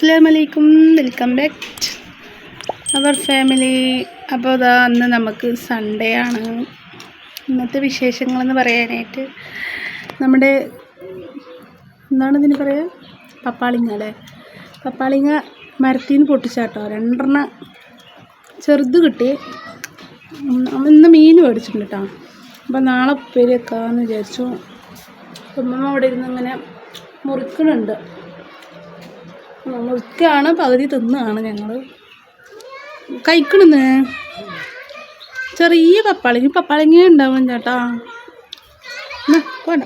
അസ്സാം welcome back അവർ family. അപ്പോൾ അതാ അന്ന് നമുക്ക് സൺഡേ ആണ്. ഇന്നത്തെ വിശേഷങ്ങളെന്ന് പറയാനായിട്ട് നമ്മുടെ എന്താണ് ഇതിന് പറയുക പപ്പാളിങ്ങ അല്ലേ? പപ്പാളിങ്ങ മരത്തിൽ നിന്ന് പൊട്ടിച്ചാട്ടോ. രണ്ടെണ്ണം ചെറുത് കിട്ടി. ഇന്ന് മീൻ മേടിച്ചിട്ടുണ്ട് കേട്ടോ അപ്പോൾ നാളെ ഉപ്പേരി വെക്കാമെന്ന് വിചാരിച്ചു. അമ്മമ്മ അവിടെ ഇരുന്ന് ഇങ്ങനെ മുറിക്കണുണ്ട്. മുറിക്കാണ് പകുതി തിന്നാണ് ഞങ്ങൾ കഴിക്കണെന്ന്? ചെറിയ പപ്പാളിങ്ങ പപ്പാളിങ്ങ ഉണ്ടാവും ചേട്ടാ. വേണ്ട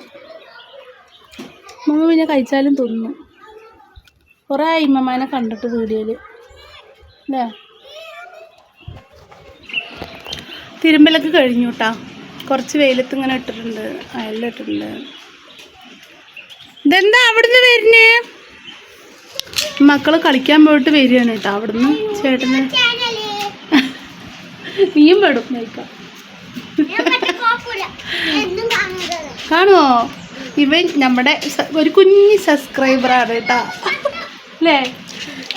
മമ്മ പിന്നെ കഴിച്ചാലും തിന്നു. കുറേ അയ്മമാനെ കണ്ടിട്ട് വീഡിയോയിൽ അല്ലേ തിരുമ്പലൊക്കെ കഴിഞ്ഞു കേട്ടാ കുറച്ച് വെയിലത്ത് ഇങ്ങനെ ഇട്ടിട്ടുണ്ട് അയലിട്ടിട്ടുണ്ട് ഇതെന്താ അവിടുന്ന് വരുന്നേ? മക്കൾ കളിക്കാൻ പോയിട്ട് വരികയാണ് കേട്ടോ അവിടുന്ന് ചേട്ടന്. നീയും പെടും നയിക്കാം കാണുമോ ഇവൻ നമ്മുടെ ഒരു കുഞ്ഞി സബ്സ്ക്രൈബറാണ് കേട്ടോ. അല്ലേ?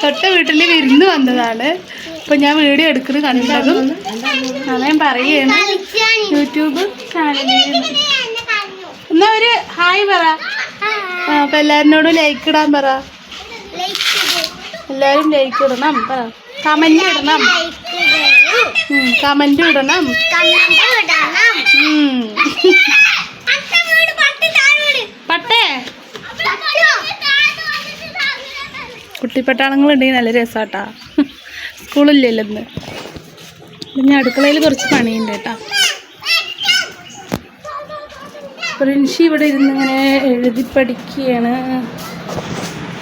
തൊട്ട വീട്ടിൽ വിരുന്ന് വന്നതാണ്. അപ്പൊ ഞാൻ വീഡിയോ എടുക്കുന്നത് കണ്ടതും ഞാൻ പറയുകയാണ്. യൂട്യൂബ് ചാനലിൽ. എന്നാ ഒരു ഹായ് പറ. അപ്പൊ എല്ലാവരിനോടും ലൈക്ക് ഇടാൻ പറ. എല്ലാവരും ലൈക്ക് ഇടണം കമന്റ് ഇടണം. കമന്റ് ഇടണം. പട്ടേ. കുട്ടിപ്പട്ടാളങ്ങളുണ്ടെങ്കിൽ നല്ല രസാട്ടാ. സ്കൂളില്ലല്ലോ ഇന്ന് പിന്നെ അടുക്കളയിൽ കുറച്ച് പണിയുണ്ട് കേട്ടാ. പ്രിൻഷി ഇവിടെ ഇരുന്ന് ഇങ്ങനെ എഴുതി പഠിക്കുകയാണ്.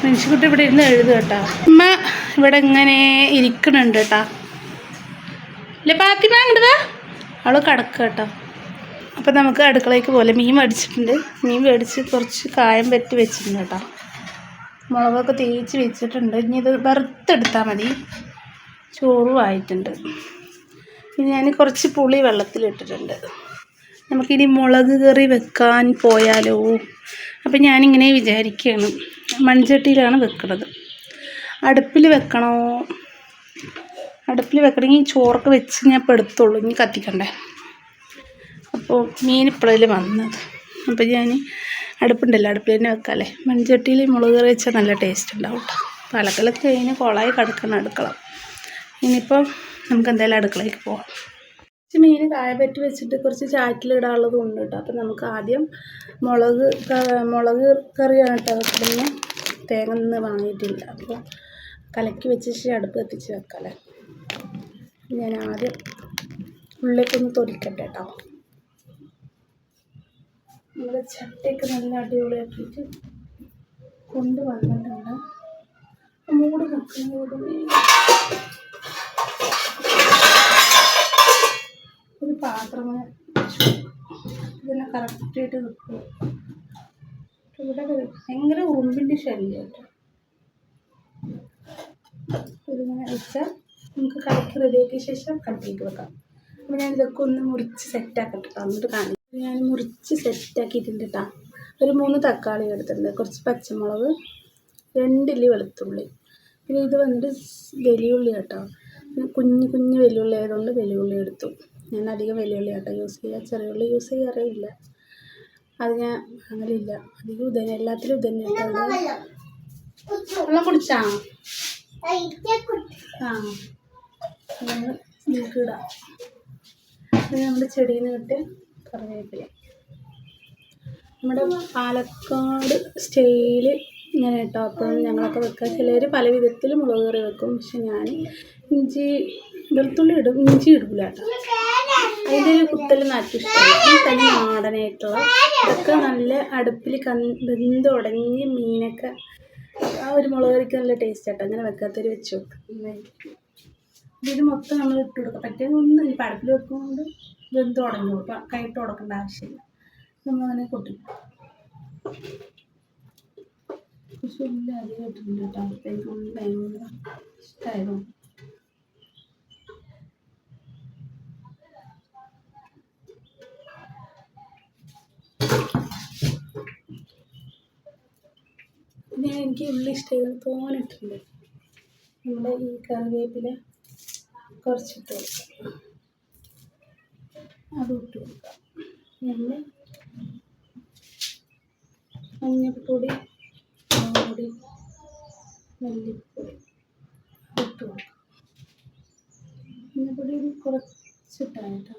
പ്രിൻഷിക്കുട്ടി ഇവിടെ ഇരുന്ന് എഴുതുക കേട്ടാ. അമ്മ ഇവിടെ ഇങ്ങനെ ഇരിക്കണുണ്ട് കേട്ടാ. അല്ലേ പാത്തിമ അങ്ങോട്ട് അവൾ കിടക്കുക കേട്ടോ. അപ്പം നമുക്ക് അടുക്കളയ്ക്ക് പോലെ മീൻ മേടിച്ചിട്ടുണ്ട്. മീൻ മേടിച്ച് കുറച്ച് കായം പറ്റി വെച്ചിട്ടുണ്ട് കേട്ടോ. മുളകൊക്കെ തേച്ച് വെച്ചിട്ടുണ്ട്. ഇനി ഇത് വറുത്തെടുത്താൽ മതി. ചോറും ആയിട്ടുണ്ട് ഇനി ഞാൻ കുറച്ച് പുളി വെള്ളത്തിലിട്ടിട്ടുണ്ട്. നമുക്കിനി മുളക് കറി വെക്കാൻ പോയാലോ? അപ്പം ഞാനിങ്ങനെ വിചാരിക്കുകയാണ് മൺചട്ടിയിലാണ് വെക്കുന്നത് അടുപ്പിൽ വെക്കണോ? അടുപ്പിൽ വെക്കണമെങ്കിൽ ചോറൊക്കെ വെച്ച് ഞാൻ ഇപ്പോൾ എടുത്തുള്ളൂ ഇനി കത്തിക്കണ്ടേ? അപ്പോൾ മീൻ ഇപ്പോഴല്ലേ വന്നത്. അപ്പോൾ ഞാൻ അടുപ്പുണ്ടല്ലോ അടുപ്പിൽ തന്നെ വെക്കാമല്ലേ മൺചട്ടിയിൽ മുളക് കറി വെച്ചാൽ നല്ല ടേസ്റ്റ് ഉണ്ടാവും കേട്ടോ പാലക്കലൊക്കെ കഴിഞ്ഞ് കുളമായി കിടക്കണം അടുക്കള. ഇനിയിപ്പോൾ നമുക്ക് എന്തായാലും അടുക്കളയ്ക്ക് പോവാം. കുറച്ച് മീൻ കായ പറ്റി വെച്ചിട്ട് കുറച്ച് ചാറ്റിലിടാനുള്ളതും ഉണ്ട് കേട്ടോ. അപ്പം നമുക്ക് ആദ്യം മുളക് മുളക് കറിയാണ് കേട്ടോ വെക്കുന്നത്. തേങ്ങ നിന്ന് വാങ്ങിയിട്ടില്ല. അപ്പോൾ കലക്കി വെച്ച് അടുപ്പ് എത്തിച്ച് വെക്കാമല്ലേ ഞാൻ ആദ്യം ഉള്ളിലേക്കൊന്ന് തൊലിക്കട്ടെ കേട്ടോ. നമ്മുടെ ചട്ടിയൊക്കെ നല്ല അടിപൊളിയാക്കിയിട്ട് കൊണ്ടുവന്നിട്ടുണ്ട്. മൂട് വെക്കുന്നതോട് വെച്ചു. ഇതിനെ കറക്റ്റായിട്ട് നിൽക്കും ഇവിടെ ഭയങ്കര ഉറുമ്പിന്റെ ശല്യം ഇതിങ്ങനെ വെച്ചാൽ നമുക്ക് കലക്കി റെഡിയാക്കിയ ശേഷം കട്ടിയിട്ട് വെക്കാം. അപ്പോൾ ഞാൻ ഇതൊക്കെ ഒന്ന് മുറിച്ച് സെറ്റാക്കട്ടെ തന്നിട്ട് കാണിക്കാം. ഞാൻ മുറിച്ച് സെറ്റാക്കിയിട്ടുണ്ട് കേട്ടോ ഒരു മൂന്ന് തക്കാളി എടുത്തിട്ടുണ്ട്. കുറച്ച് പച്ചമുളക് രണ്ടില്ലി വെളുത്തുള്ളി. പിന്നെ ഇത് വന്നിട്ട് വലിയുള്ളി കേട്ടോ. പിന്നെ കുഞ്ഞ് കുഞ്ഞ് വെല്ലുള്ളി ആയതുകൊണ്ട് വെല്ലുള്ളി എടുത്തു. ഞാൻ അധികം വെല്ലുവിളി ആട്ടോ യൂസ് ചെയ്യുക ചെറിയ യൂസ് ചെയ്യാറില്ല അത് ഞാൻ അങ്ങനെയില്ല അധികം ഉദന എല്ലാത്തിലും ഉദന വെള്ളം കുടിച്ചാ? ആ നമ്മൾ നമ്മുടെ ചെടിയിൽ നിന്ന് കിട്ടിയ കറിവേപ്പില. നമ്മുടെ പാലക്കാട് സ്റ്റൈൽ ഇങ്ങനെ കേട്ടോ അപ്പോൾ ഞങ്ങളൊക്കെ വെക്കുക ചിലർ പല വിധത്തിൽ മുളക് കറി വെക്കും. പക്ഷെ ഞാൻ ഇഞ്ചി വെളുത്തുള്ളി ഇടും. ഇഞ്ചി ഇടില്ല കേട്ടോ. അതിന്റെ ഒരു കുത്തൽ നാറ്റം ഇഷ്ടമാണ്. ഈ തനി നാടനായിട്ടുള്ള ഇതൊക്കെ നല്ല അടുപ്പിൽ കൺ ഉടങ്ങി മീനൊക്കെ ആ ഒരു മുളക് കറിക്ക് നല്ല ടേസ്റ്റ് ആട്ടോ. അങ്ങനെ വെക്കാത്തൊരു വെച്ച് വെക്കും ഇത് മൊത്തം നമ്മൾ ഇട്ട് കൊടുക്കും. പറ്റിയത് ഒന്ന് ഇപ്പം അടുപ്പിൽ വെക്കുമ്പോൾ വെന്ത് ഉടഞ്ഞു അപ്പം കൈയിട്ട് ഉടക്കേണ്ട ആവശ്യമില്ല. നമ്മളങ്ങനെ കൊട്ടി. പക്ഷെ ഇല്ല അധികം ഇട്ടിട്ടുണ്ട് കേട്ടോ. എനിക്ക് ഭയങ്കര ഇഷ്ടമായിരുന്നു പിന്നെ എനിക്ക് ഉള്ളി ഇഷ്ടം തോന്നിട്ടുണ്ട് നമ്മുടെ ഈ കറിവേപ്പില കുറച്ചിട്ട് കൊടുക്കാം. അത് ഇട്ട് കൊടുക്കാം. പിന്നെ മഞ്ഞൾപ്പൊടി മുളക് പൊടി മല്ലിപ്പൊടി ഇട്ട് കൊടുക്കാം. മഞ്ഞൾപ്പൊടി കുറച്ചിട്ടാണ് കേട്ടോ.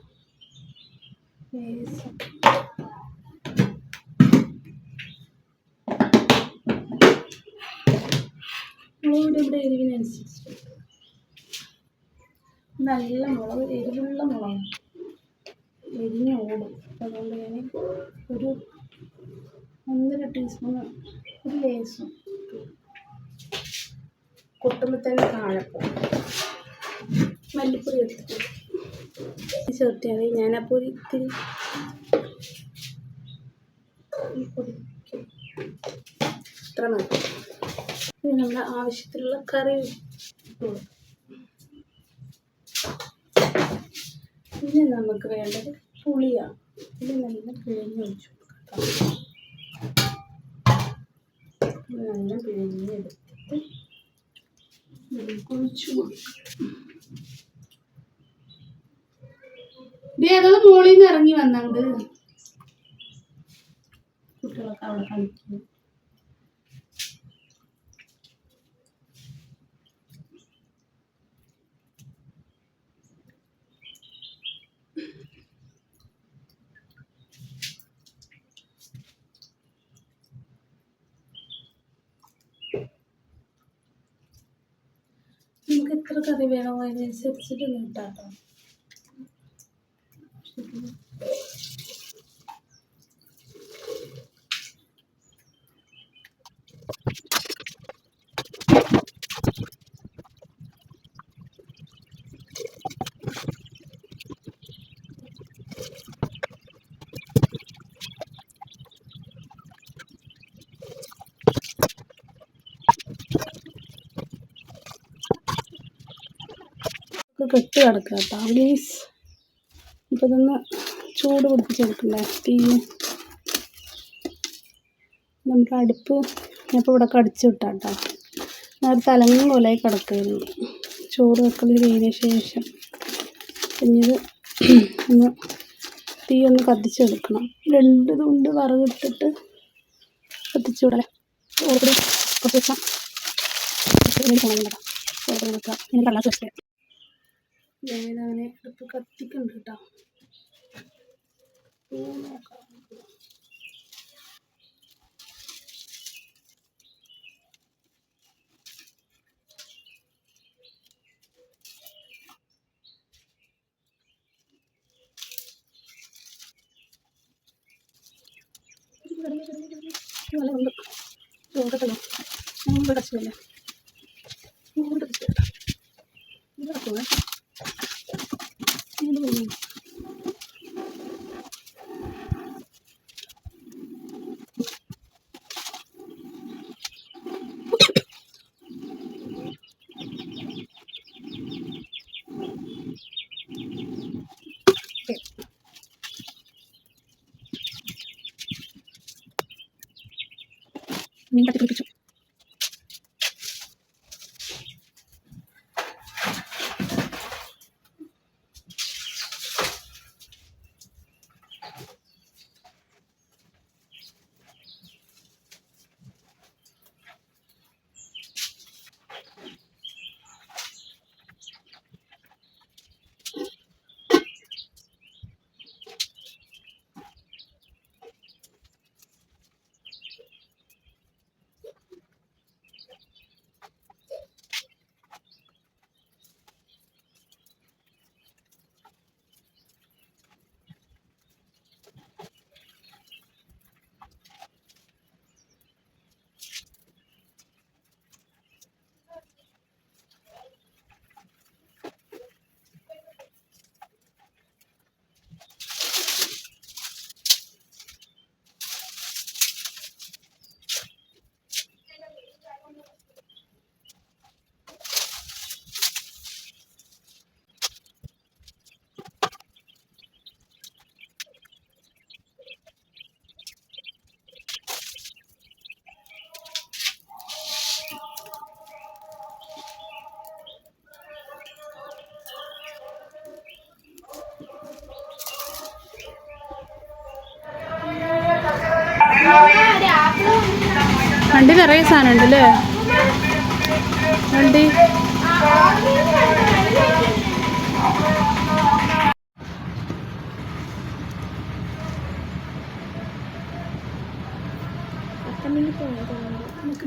ലേശം മുളക് ഇവിടെ എരിവിനനുസരിച്ച് നല്ല മുളക് എരിവുള്ള മുളക് എരിഞ്ഞ് ഓടും. അതുകൊണ്ട് ഞാൻ ഒരു ഒന്നര ടീസ്പൂൺ ഒരു ലേസും കൊട്ടുമ്പോൾ തന്നെ മല്ലിപ്പൊടി എടുത്തിട്ട് ചേർത്തിയാൽ മതി ഞാനപ്പോൾ ഇത്തിരി ഇത്ര മതി. നമ്മുടെ ആവശ്യത്തിലുള്ള കറി ഇനി നമുക്ക് വേണ്ടത് പുളിയാണ്. ഇത് നല്ല പിഴിഞ്ഞ് ഒഴിച്ചു നല്ല പിഴിഞ്ഞെടുത്തിട്ട് നമുക്ക് ഒഴിച്ച് മോളിൽ നിന്ന് ഇറങ്ങി വന്നാണ്ട് കുട്ടികളൊക്കെ അവിടെ കളിക്കുന്നു. എത്ര കറി വേണോ അതിനനുസരിച്ചിട്ട് നീട്ടാട്ടോ കെട്ട് കിടക്കുക കേട്ടോ. പ്ലീസ് ഇപ്പം ഇതൊന്ന് ചൂട് പിടിപ്പിച്ചെടുക്കണ്ടേ? തീ. നമുക്ക് അടുപ്പ് ഞാനിപ്പോൾ ഇവിടെ കടിച്ചു വിട്ടാം കേട്ടോ. ഞാൻ തലങ്ങും പോലെ കിടക്കുകയായിരുന്നു ചോറ് വെക്കൽ കഴിഞ്ഞ ശേഷം. പിന്നീട് ഒന്ന് തീ ഒന്ന് കത്തിച്ചെടുക്കണം. രണ്ട് തുണ്ട് വറവിട്ടിട്ട് കത്തിച്ചു വിടലേ ഓർഡർ കുറച്ച് ദിവസം. കള്ളാസ് വെച്ചേ ഞാനിതങ്ങനെ അടുപ്പ് കത്തിക്കുന്നുണ്ട് കേട്ടോ നോക്കാം. നല്ല ഉണ്ട്. ചോറക്കല്ലോ ഞാൻ ഇവിടെ കച്ചില്ല ചോറ് കച്ചില്ല ഇത് കത്തുവേ ഇത് പോയി മീൻ തട്ടി പിടിപ്പിച്ചു വണ്ടി നിറയെ സാധനം ഉണ്ട് അല്ലേ വണ്ടി നമുക്ക്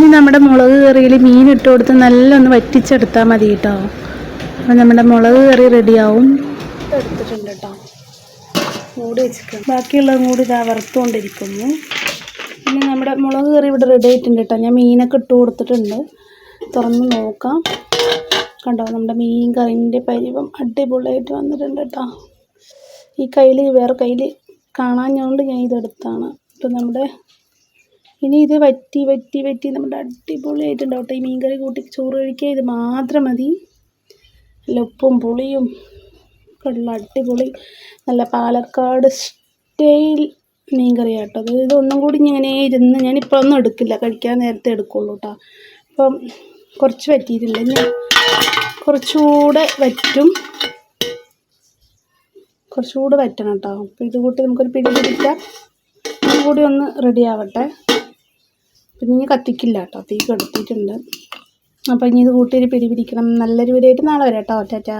ഇനി നമ്മുടെ മുളക് കറിയിൽ മീൻ ഇട്ട് കൊടുത്ത് നല്ല ഒന്ന് വറ്റിച്ചെടുത്താൽ മതി കേട്ടോ. അപ്പം നമ്മുടെ മുളക് കറി റെഡിയാവും എടുത്തിട്ടുണ്ട് കേട്ടോ. മൂടി വെച്ചിട്ടുണ്ട്. ബാക്കിയുള്ളതും കൂടി ഇതാ വറുത്തുകൊണ്ടിരിക്കുന്നു. പിന്നെ നമ്മുടെ മുളക് കറി ഇവിടെ റെഡി ആയിട്ടുണ്ട് കേട്ടോ. ഞാൻ മീനൊക്കെ ഇട്ട് കൊടുത്തിട്ടുണ്ട്. തുറന്ന് നോക്കാം. കണ്ടോ നമ്മുടെ മീൻ കറിന്റെ പരിവം അടിപൊളിയായിട്ട് വന്നിട്ടുണ്ട് കേട്ടോ. ഈ കയ്യിൽ വേറെ കയ്യിൽ കാണാഞ്ഞുകൊണ്ട് ഞാൻ ഇതെടുത്താണ്. ഇപ്പം നമ്മുടെ ഇനി ഇത് വറ്റി വറ്റി വറ്റി നമ്മുടെ അടിപൊളിയായിട്ടുണ്ടാവും കേട്ടോ ഈ മീൻകറി കൂട്ടി ചോറ് കഴിക്കുക ഇത് മാത്രം മതി. നല്ല ഉപ്പും പുളിയും ഉള്ള അടിപൊളി നല്ല പാലക്കാട് സ്റ്റൈൽ മീൻകറി കേട്ടോ അത് ഇതൊന്നും കൂടി ഇങ്ങനെ ഇരുന്ന് ഞാനിപ്പോൾ ഒന്നും എടുക്കില്ല. കഴിക്കാൻ നേരത്തെ എടുക്കുള്ളൂ കേട്ടോ അപ്പം കുറച്ച് വറ്റിയിട്ടില്ല ഞാൻ കുറച്ചുകൂടെ വറ്റും. കുറച്ചുകൂടെ വറ്റണം കേട്ടോ അപ്പോൾ ഇത് കൂട്ടി നമുക്കൊരു പിടി പിടിക്കാം. കൂടി ഒന്ന് റെഡി ആവട്ടെ. പിന്നെ ഇനി കത്തിക്കില്ല കേട്ടോ. തീ കെടുത്തിയിട്ടുണ്ട്. അപ്പോൾ ഇനി ഇത് കൂട്ടിയിട്ട് ഒരു പിടി പിടിക്കണം. നല്ലൊരു നാളെ വരാം കേട്ടോ ടാറ്റാ.